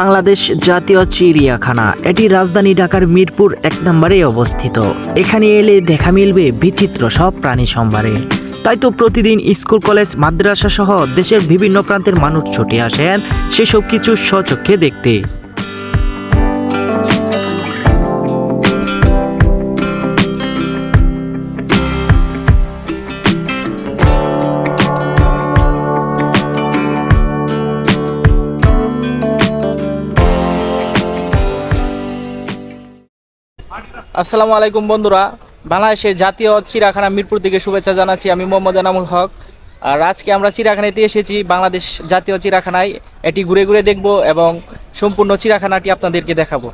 বাংলাদেশ জাতীয় চিড়িয়াখানা। এটি রাজধানী ঢাকার মিরপুর এক নম্বরে অবস্থিত। এখানে এলে দেখা মিলবে বিচিত্র সব প্রাণী সম্ভারে। তাই তো প্রতিদিন স্কুল, কলেজ মাদ্রাসা সহ দেশের বিভিন্ন প্রান্তের মানুষ ছুটে আসেন সেসব কিছু স্বচক্ষে দেখতে। আসসালামু আলাইকুম বন্ধুরা। বাংলাদেশের জাতীয় চিড়িয়াখানা মিরপুর থেকে শুভেচ্ছা জানাচ্ছি আমি মোহাম্মদ এনামুল হক। আর আজকে আমরা চিড়িয়াখানাতে এসেছি, বাংলাদেশ জাতীয় চিড়িয়াখানায়। এটি ঘুরে ঘুরে দেখব এবং সম্পূর্ণ চিড়িয়াখানাটি আপনাদেরকে দেখাবো।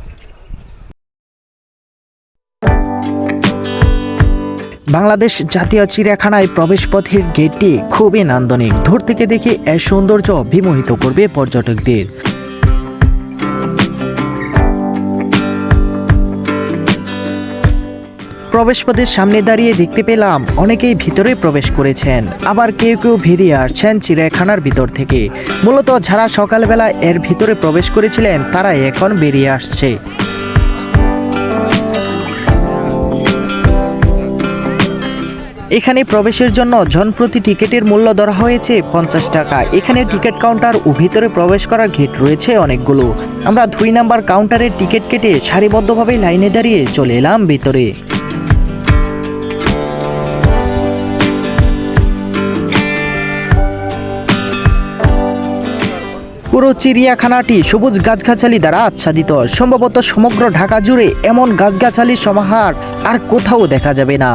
বাংলাদেশ জাতীয় চিড়িয়াখানায় প্রবেশপথের গেটটি খুবই নান্দনিক। দূর থেকে দেখে এর সৌন্দর্য বিমোহিত করবে পর্যটকদের। প্রবেশপথের সামনে দাঁড়িয়ে দেখতে পেলাম অনেকেই ভিতরে প্রবেশ করেছেন। আবার কেউ কেউ বেরিয়ে আসছেন চিড়িয়াখানার ভিতর থেকে। মূলত যারা সকালবেলা এর ভিতরে প্রবেশ করেছিলেন তারা এখন বেরিয়ে আসছে। এখানে প্রবেশের জন্য জনপ্রতি টিকিটের মূল্য ধরা হয়েছে পঞ্চাশ টাকা। এখানে টিকিট কাউন্টার ও ভিতরে প্রবেশ করার গেট রয়েছে অনেকগুলো। আমরা দুই নাম্বার কাউন্টারের টিকিট কেটে সারিবদ্ধভাবে লাইনে দাঁড়িয়ে চলে এলাম ভিতরে। পুরো চিড়িয়াখানাটি সবুজ গাছগাছালি দ্বারা আচ্ছাদিত। সম্ভবত সমগ্র ঢাকা জুড়ে এমন গাছগাছালির সমাহার আর কোথাও দেখা যাবে না।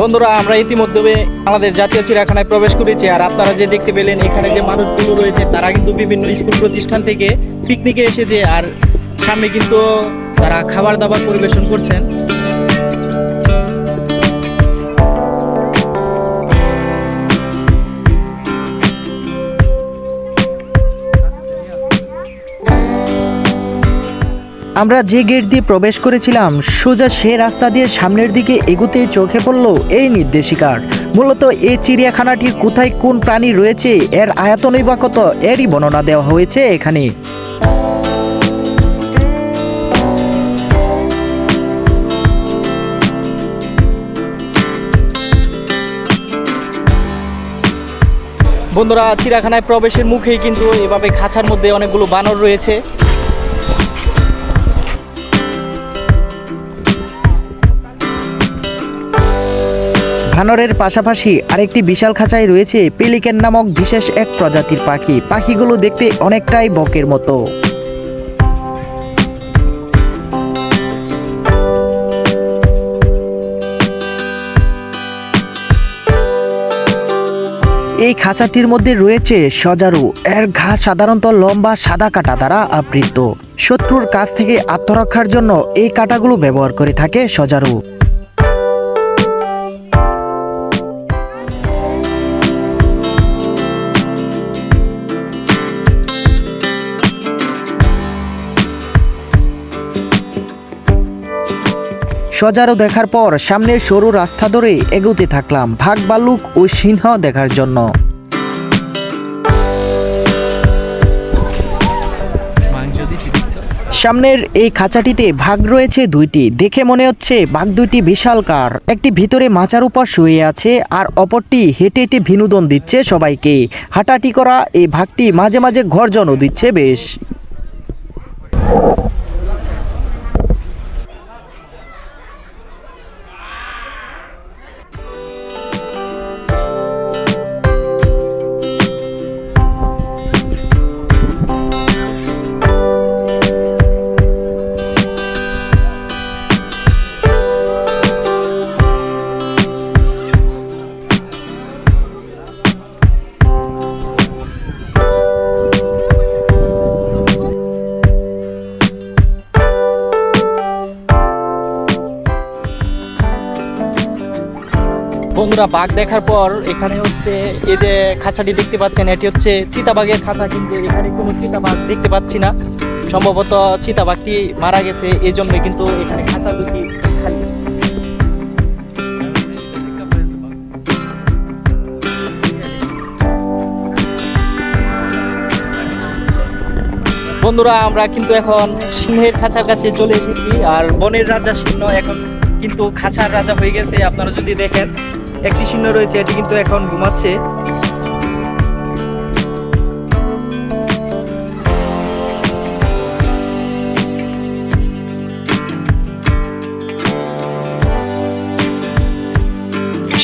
বন্ধুরা, আমরা ইতিমধ্যে আমাদের জাতীয় চিড়িয়াখানায় প্রবেশ করেছি আর আপনারা যে দেখতে পেলেন, এখানে যে মানুষগুলো রয়েছে, তারা কিন্তু বিভিন্ন স্কুল প্রতিষ্ঠান থেকে পিকনিকে এসেছে আর সামনে কিন্তু তারা খাবার দাবার পরিবেশন করছেন। আমরা যে গেট দিয়ে প্রবেশ করেছিলাম, সোজা সে রাস্তা দিয়ে সামনের দিকে এগুতে চোখে পড়ল এই নির্দেশিকার। মূলত এই চিড়িয়াখানাটির কোথায় কোন প্রাণী রয়েছে, এর আয়তনই বা কত এরই বর্ণনা দেওয়া হয়েছে এখানে। বন্ধুরা চিড়াখানায় প্রবেশের মুখেই কিন্তু এভাবে খাঁচার মধ্যে অনেকগুলো বানর রয়েছে। ভানরের পাশাপাশি আরেকটি বিশাল খাঁচায় রয়েছে, পেলিকেন নামক বিশেষ এক প্রজাতির পাখি। পাখিগুলো দেখতে অনেকটাই বকের মতো। খাঁচাটির মধ্যে রয়েছে সজারু। এর ঘা সাধারণত লম্বা, সাদা কাটা দ্বারা আবৃত। শত্রুর কাছ থেকে আত্মরক্ষার জন্য এই কাটাগুলো ব্যবহার করে থাকে সজারু। সজারু দেখার পর সামনের সরু রাস্তা ধরে এগোতে থাকলাম। ভাগ ভাল্লুক ও সিংহ দেখার জন্য। সামনের এই খাঁচাটিতে ভাগ রয়েছে দুইটি। দেখে মনে হচ্ছে বাঘ দুইটি বিশালকার একটি ভিতরে মাচার উপর শুয়ে আছে আর অপরটি হেঁটে হেঁটে বিনোদন দিচ্ছে সবাইকে। হাঁটাটি করা এই ভাগটি মাঝে মাঝে ঘরজনও দিচ্ছে বেশ। বন্ধুরা, বাঘ দেখার পর এখানে হচ্ছে এই যে খাঁচাটি দেখতে পাচ্ছেন, এটি হচ্ছে চিতাবাঘের খাঁচা, কিন্তু এখানে কোনো চিতাবাঘ দেখতে পাচ্ছি না। সম্ভবত চিতাবাঘটি মারা গেছে এই জন্যই কিন্তু এখানে খাঁচা দুটি বন্ধুরা, আমরা কিন্তু এখন সিংহের খাঁচার কাছে চলে এসেছি, আর বনের রাজা সিংহ এখন কিন্তু খাঁচার রাজা হয়ে গেছে, আপনারা যদি দেখেন। একটি সিংহ রয়েছে, এটি কিন্তু এখন ঘুমাচ্ছে।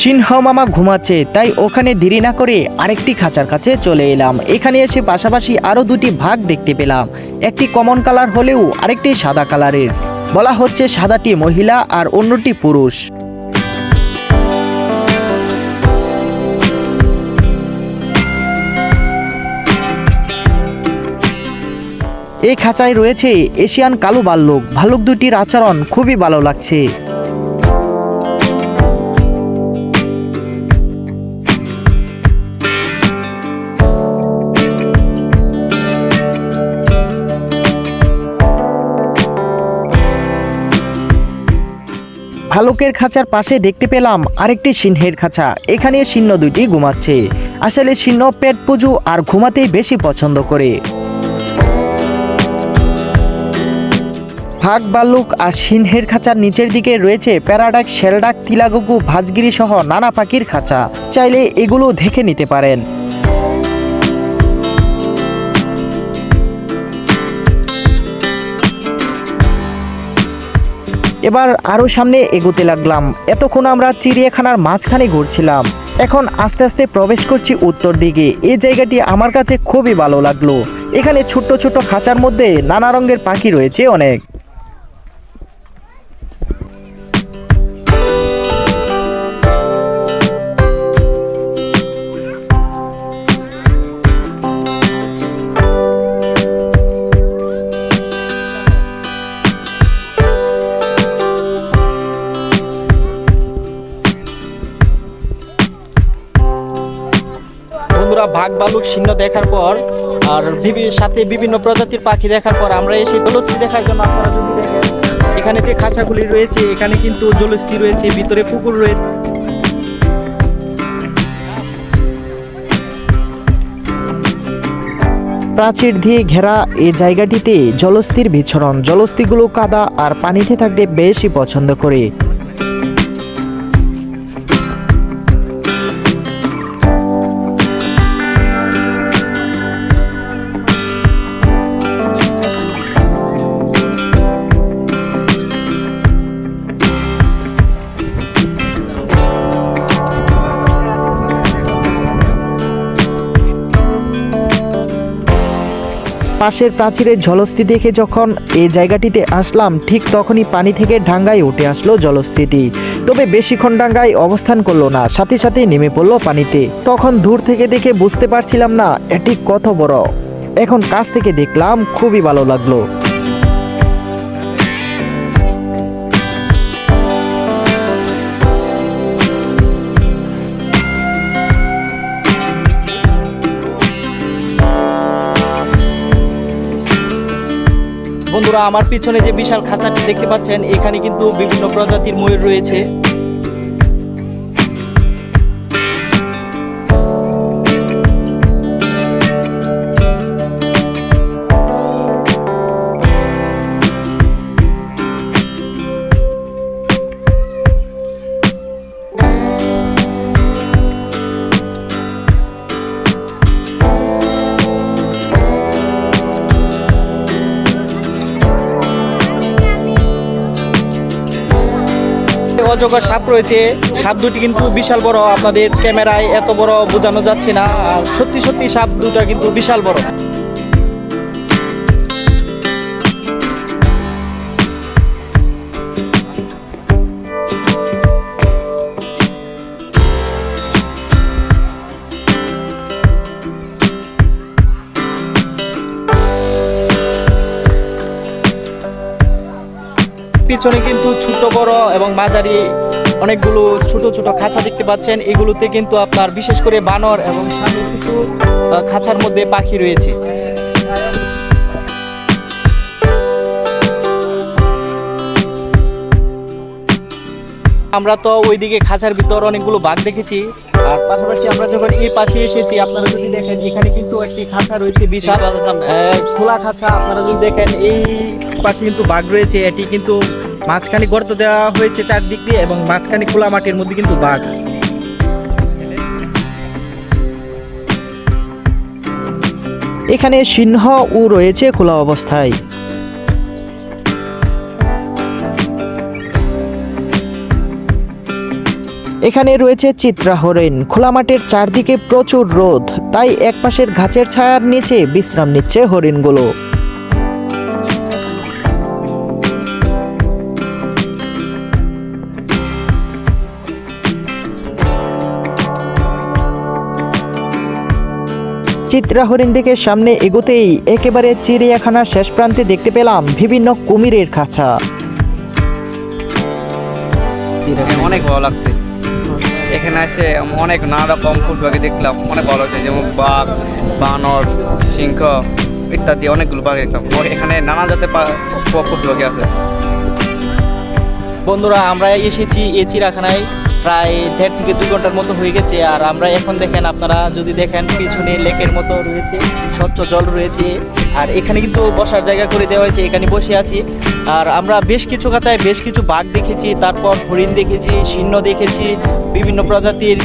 সিংহ মামা ঘুমাচ্ছে, তাই ওখানে দেরি না করে আরেকটি খাঁচার কাছে চলে এলাম। এখানে এসে পাশাপাশি আরও দুটি ভাগ দেখতে পেলাম। একটি কমন কালার হলেও আরেকটি সাদা কালারের। বলা হচ্ছে সাদাটি মহিলা আর অন্যটি পুরুষ। এই খাঁচায় রয়েছে এশিয়ান কালো ভাল্লুক ভাল্লুক দুটির আচরণ খুবই ভালো লাগছে। ভালুকের খাঁচার পাশে দেখতে পেলাম আরেকটি সিংহের খাঁচা। এখানে সিংহ দুইটি ঘুমাচ্ছে। আসলে সিংহ পেট পুজো আর ঘুমাতেই বেশি পছন্দ করে। ভাগ ভাল্লুক আর সিংহের খাঁচার নিচের দিকে রয়েছে প্যারাডাক, শেলডাক, তিলাগুকু, ভাজগিরি সহ নানা পাখির খাঁচা। চাইলে এগুলো দেখে নিতে পারেন। এবার আরও সামনে এগোতে লাগলাম। এতক্ষণ আমরা চিড়িয়াখানার মাঝখানে ঘুরছিলাম। এখন আস্তে আস্তে প্রবেশ করছি উত্তর দিকে। এই জায়গাটি আমার কাছে খুবই ভালো লাগল। এখানে ছোট্ট ছোট্ট খাঁচার মধ্যে নানা রঙের পাখি রয়েছে অনেক। বাঘ সিংহ দেখার পর আর সাথে বিভিন্ন প্রজাতির পাখি দেখার পর আমরা এসে জলস্থি দেখার জন্য আপনারা যদি এখানে যে খাঁচাগুলি রয়েছে, এখানে কিন্তু জলস্থি রয়েছে, ভিতরে পুকুর রয়েছে প্রাচীর দিয়ে ঘেরা এই জায়গাটিতে জলস্থির বিচরণ জলস্থিগুলো কাদা আর পানিতে থাকতে বেশি পছন্দ করে। পাশের প্রাচীরের জলস্থি দেখে যখন এই জায়গাটিতে আসলাম, ঠিক তখনই পানি থেকে ডাঙ্গায় উঠে আসলো জলস্থিটি তবে বেশিক্ষণ ডাঙ্গায় অবস্থান করল না, সাথে সাথে নেমে পড়ল পানিতে। তখন দূর থেকে দেখে বুঝতে পারছিলাম না, এটি কত বড়। এখন কাছ থেকে দেখলাম, খুবই ভালো লাগল। বন্ধুরা আমার পিছনে যে বিশাল খাঁচাটি দেখতে পাচ্ছেন এখানে কিন্তু বিভিন্ন প্রজাতির ময়ূর রয়েছে। অজগর সাপ রয়েছে। সাপ দুটি কিন্তু বিশাল বড়। আপনাদের ক্যামেরায় এত বড় বোঝানো যাচ্ছে না। আর সত্যি সত্যি সাপ দুটা কিন্তু বিশাল বড়। পিছনে কিন্তু ছোট বড় এবং মাঝারি অনেকগুলো ছোট ছোট খাঁচা দেখতে পাচ্ছেন। এগুলোতে কিন্তু আপনার বিশেষ করে বানর এবং খাঁচার মধ্যে পাখি রয়েছে। আমরা তো ওইদিকে খাঁচার ভিতর অনেকগুলো বাঘ দেখেছি। আর পাশাপাশি আমরা যখন এই পাশে এসেছি, আপনারা যদি দেখেন, এখানে কিন্তু একটি খাঁচা রয়েছে বিশাল। খোলা খাঁচা। আপনারা যদি দেখেন, এই পাশে কিন্তু বাঘ রয়েছে। এটি কিন্তু মাঝখানে গর্ত দেওয়া হয়েছে চারদিক দিয়ে এবং মাঝখানে খোলা মাটির মধ্যে কিন্তু বাঘ। এখানে সিংহ ও রয়েছে খোলা অবস্থায়। এখানে রয়েছে চিত্রা হরিণ খোলা মাঠের চারদিকে প্রচুর রোদ। তাই একপাশের গাছের ছায়ার নিচে বিশ্রাম নিচ্ছে হরিণগুলো। চিত্রা হরিণ দেখে সামনে এগোতেই একেবারে চিড়িয়াখানার শেষ প্রান্তে দেখতে পেলাম বিভিন্ন কুমিরের খাঁচা। অনেক ভালো লাগছে। এখানে এসে অনেক নানা রকম পশু পাখি দেখলাম অনেক ভালো লাগছে যেমন বাঘ বানর সিংহ ইত্যাদি অনেকগুলো পাখি দেখলাম। এখানে নানা জাতের পশু পাখি আছে। বন্ধুরা আমরা এসেছি এই চিড়াখানায় প্রায় দেড় থেকে দুই ঘণ্টার মতো হয়ে গেছে। আর আমরা এখন দেখেন আপনারা যদি দেখেন পিছনে লেকের মতো রয়েছে, স্বচ্ছ জল রয়েছে। আর এখানে কিন্তু বসার জায়গা করে দেওয়া হয়েছে, এখানে বসে আছি। আর আমরা বেশ কিছু কাছায় বেশ কিছু বাঘ দেখেছি, তারপর হরিণ দেখেছি, সিংহ দেখেছি, বিভিন্ন প্রজাতির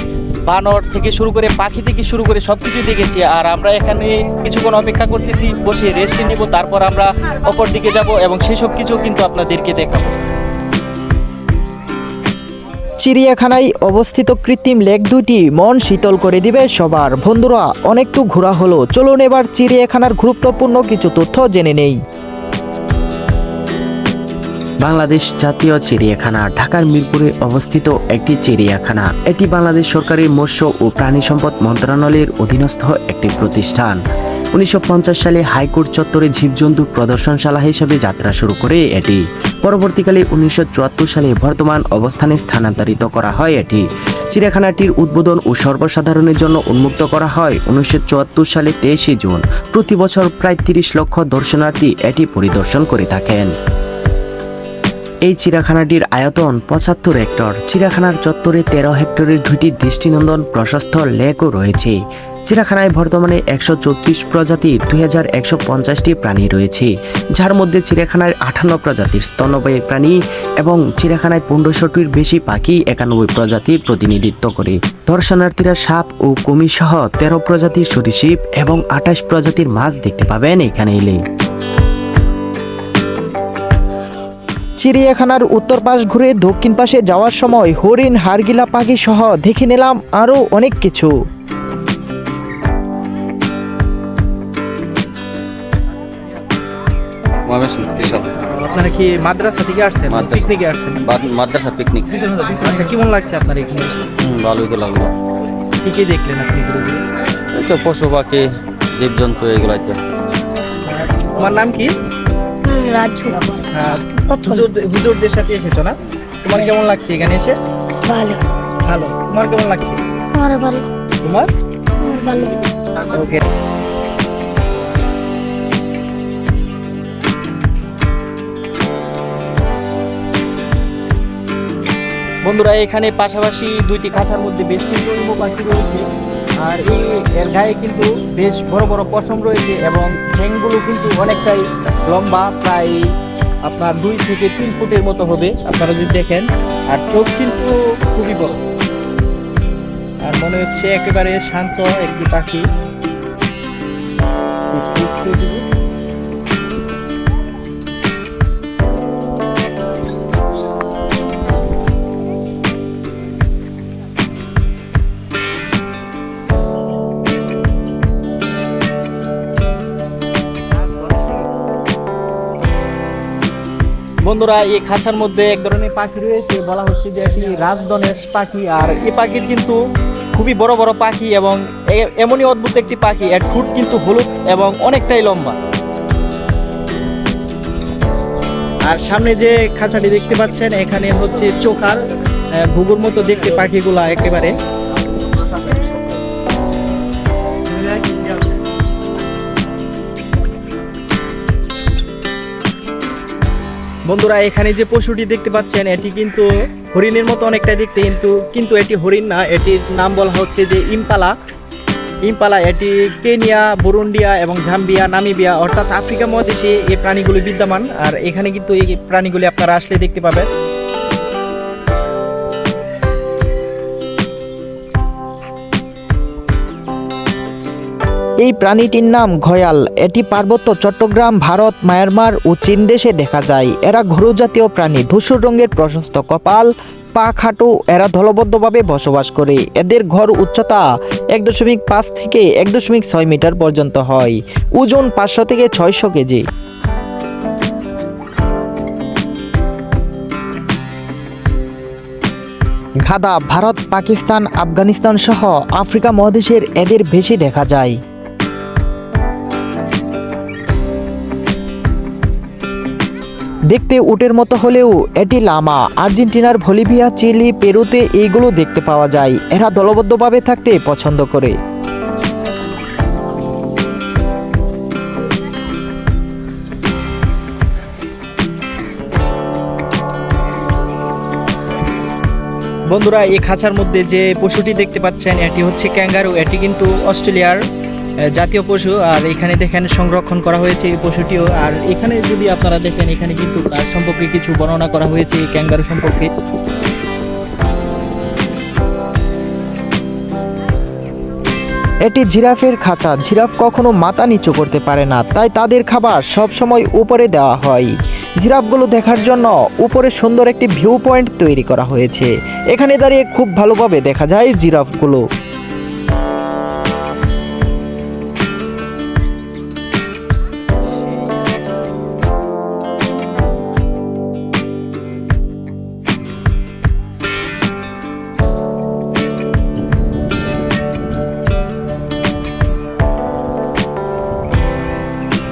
বানর থেকে শুরু করে পাখি থেকে শুরু করে সব কিছু দেখেছি। আর আমরা এখানে কিছুক্ষণ অপেক্ষা করতেছি, বসে রেস্ট নেব, তারপর আমরা অপর দিকে যাব এবং সেসব কিছু কিন্তু আপনাদেরকে দেখাবো। চিড়িয়াখানায় অবস্থিত কৃত্রিম লেক দুটি মন শীতল করে দিবে সবার। বন্ধুরা অনেক তো ঘোরা হলো। চলুন এবার চিড়িয়াখানার গুরুত্বপূর্ণ কিছু তথ্য জেনে নেই। বাংলাদেশ জাতীয় চিড়িয়াখানা, ঢাকার মিরপুরে অবস্থিত একটি চিড়িয়াখানা। এটি বাংলাদেশ সরকারের মৎস্য ও প্রাণী সম্পদ মন্ত্রণালয়ের অধীনস্থ একটি প্রতিষ্ঠান। উনিশশো পঞ্চাশ সালে হাইকোর্ট চত্বরে জীবজন্তু প্রদর্শনশালা হিসেবে যাত্রা শুরু করে এটি। পরবর্তীকালে উনিশশো চুয়াত্তর সালে বর্তমান অবস্থানে স্থানান্তরিত করা হয় এটি। চিড়িয়াখানাটির উদ্বোধন ও সর্বসাধারণের জন্য উন্মুক্ত করা হয় উনিশশো চুয়াত্তর সালে তেইশে জুন। প্রতি বছর প্রায় তিরিশ লক্ষ দর্শনার্থী এটি পরিদর্শন করে থাকেন। এই চিড়িয়াখানাটির আয়তন পঁচাত্তর হেক্টর। চিড়িয়াখানার চত্বরে তেরো হেক্টরের দুইটি দৃষ্টিনন্দন প্রশস্ত লেকও রয়েছে। চিড়িয়াখানায় বর্তমানে একশো চৌত্রিশ প্রজাতির দুই হাজার একশো পঞ্চাশটি প্রাণী রয়েছে। যার মধ্যে চিড়িয়াখানায় আঠান্ন প্রজাতির স্তন্যপায়ী প্রাণী এবং চিড়িয়াখানায় পনেরোশোটির বেশি পাখি একানব্বই প্রজাতির প্রতিনিধিত্ব করে। দর্শনার্থীরা সাপ ও কুমির সহ তেরো প্রজাতির সরীসৃপ এবং আঠাশ প্রজাতির মাছ দেখতে পাবেন এখানে এলে। চিড়িয়াখানার উত্তর পাশ ঘুরে দক্ষিণ পাশে যাওয়ার সময় হরিণ, হারগিলা পাখি সহ দেখে নিলাম আরও অনেক কিছু। আপনারা কি মাদ্রাসা থেকে আসছেন? মাদ্রাসা। পিকনিকে আসছেন? মাদ্রাসা পিকনিক। আচ্ছা কেমন লাগছে আপনার এখানে? ভালোই তো লাগল। কি কি দেখলেন আপনি তো পশু পাখি জীবজন্তু এগুলাই তো তোমার নাম কি? রাজু। হ্যাঁ, হুজুরদের সাথে এসেছ না? তোমার কেমন লাগছে এখানে এসে? ভালো। ভালো। তোমার কেমন লাগছে? আমার ভালো। তোমার? ভালো। ওকে। বন্ধুরা, এখানে পাশাপাশি দুইটি খাঁচার মধ্যে বেশ কিছু উড়বো পাখি রয়েছে। আর এই এর গায়ে কিন্তু বেশ বড় বড় পশম রয়েছে এবং ঠ্যাংগুলো কিন্তু অনেকটাই লম্বা, প্রায় আপনার দুই থেকে তিন ফুটের মতো হবে, আপনারা যদি দেখেন। আর চোখ কিন্তু খুবই বড়। আর মনে হচ্ছে একেবারে শান্ত একটি পাখি। বন্ধুরা, এই খাঁচার মধ্যে এক ধরনের পাখি রয়েছে, বলা হচ্ছে যে এটি রাজদনেশ পাখি। আর এই পাখির কিন্তু খুবই বড় বড় পাখি এবং এমনই অদ্ভুত একটি পাখি। এর ঠোঁট কিন্তু হলুদ এবং অনেকটাই লম্বা। আর সামনে যে খাঁচাটি দেখতে পাচ্ছেন, এখানে হচ্ছে চোখার ঘুঘুর মতো দেখতে পাখিগুলা একেবারে। বন্ধুরা, এখানে যে পশুটি দেখতে পাচ্ছেন, এটি কিন্তু হরিণের মতো অনেকটা দেখতে, কিন্তু কিন্তু এটি হরিণ না, এটির নাম বলা হচ্ছে যে ইম্পালা। ইম্পালা, এটি কেনিয়া, বুরুন্ডিয়া এবং জাম্বিয়া নামিবিয়া, অর্থাৎ আফ্রিকা মহাদেশে এই প্রাণীগুলি বিদ্যমান। আর এখানে কিন্তু এই প্রাণীগুলি আপনারা আসলে দেখতে পাবেন। এই প্রাণীটির নাম ঘয়াল। এটি পার্বত্য চট্টগ্রাম, ভারত, মায়ানমার ও চীন দেশে দেখা যায়। এরা ঘুরু জাতীয় প্রাণী। ধূসর রঙের প্রশস্ত কপাল, পা খাটো, এরা দলবদ্ধভাবে বসবাস করে। এদের ঘর উচ্চতা এক দশমিক পাঁচ থেকে এক দশমিক ছয় মিটার পর্যন্ত হয়। ওজন পাঁচশো থেকে ছয়শো কেজি। গাদা, ভারত, পাকিস্তান, আফগানিস্তান সহ আফ্রিকা মহাদেশের এদের বেশি দেখা যায়। দেখতে উটের মতো হলেও এটি লামা। আর্জেন্টিনার ভলিভিয়া চিলি, পেরুতে এইগুলো দেখতে পাওয়া যায়। এরা দলবদ্ধভাবে থাকতে পছন্দ করে। বন্ধুরা, এই খাঁচার মধ্যে যে পশুটি দেখতে পাচ্ছেন, এটি হচ্ছে ক্যাঙ্গারু। এটি কিন্তু অস্ট্রেলিয়ার জাতীয় পশু, আর এখানে দেখেন সংরক্ষণ করা হয়েছে এই পশুটিও। আর এখানে যদি আপনারা দেখেন, এখানে কিন্তু তার সম্পর্কে কিছু বর্ণনা করা হয়েছে, এই ক্যাঙ্গারু সম্পর্কে। এটি জিরাফের খাঁচা। জিরাফ কখনো মাথা নিচু করতে পারে না, তাই তাদের খাবার সব সময় উপরে দেওয়া হয়। জিরাফগুলো দেখার জন্য উপরে সুন্দর একটি ভিউ পয়েন্ট তৈরি করা হয়েছে। এখানে দাঁড়িয়ে খুব ভালোভাবে দেখা যায় জিরাফগুলো।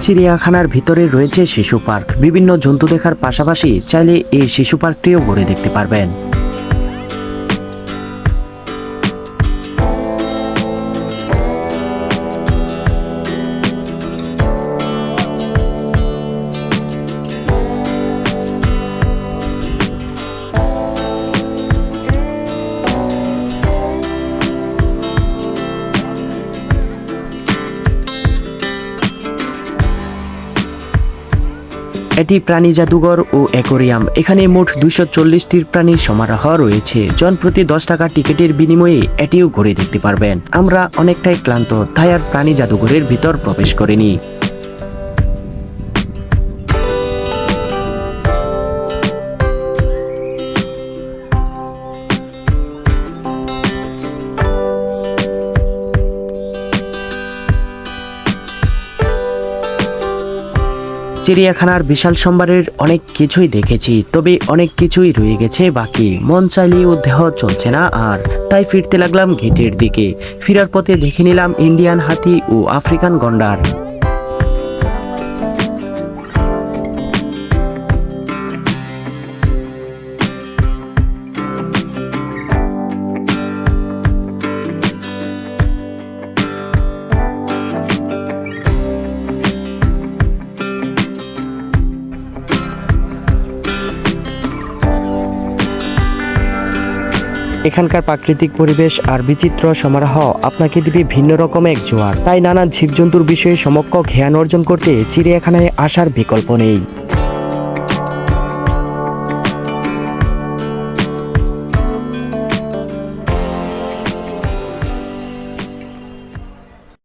চিড়িয়াখানার ভিতরে রয়েছে শিশু পার্ক। বিভিন্ন জন্তু দেখার পাশাপাশি চাইলে এই শিশু পার্কটিও ঘুরে দেখতে পারবেন। এটি প্রাণী জাদুঘর ও অ্যাকোরিয়াম। এখানে মোট দুশো চল্লিশটির প্রাণীর সমারোহ রয়েছে। জন প্রতি দশ টাকা টিকিটের বিনিময়ে এটিও ঘুরে দেখতে পারবেন। আমরা অনেকটাই ক্লান্ত, তাই আর প্রাণী জাদুঘরের ভিতর প্রবেশ করিনি। চিড়িয়াখানার বিশাল সম্বারের অনেক কিছুই দেখেছি, তবে অনেক কিছুই রয়ে গেছে বাকি। মন চাইলেও দেহ চলছে না আর, তাই ফিরতে লাগলাম গেটের দিকে। ফেরার পথে দেখে নিলাম ইন্ডিয়ান হাতি ও আফ্রিকান গন্ডার। এখানকার প্রাকৃতিক পরিবেশ আর বিচিত্র সমারোহ আপনাকে দিবে ভিন্ন রকম এক জোয়ার। তাই নানা জীবজন্তুর বিষয়ে সমক্ষ জ্ঞান অর্জন করতে চিড়িয়াখানায় আসার বিকল্প নেই।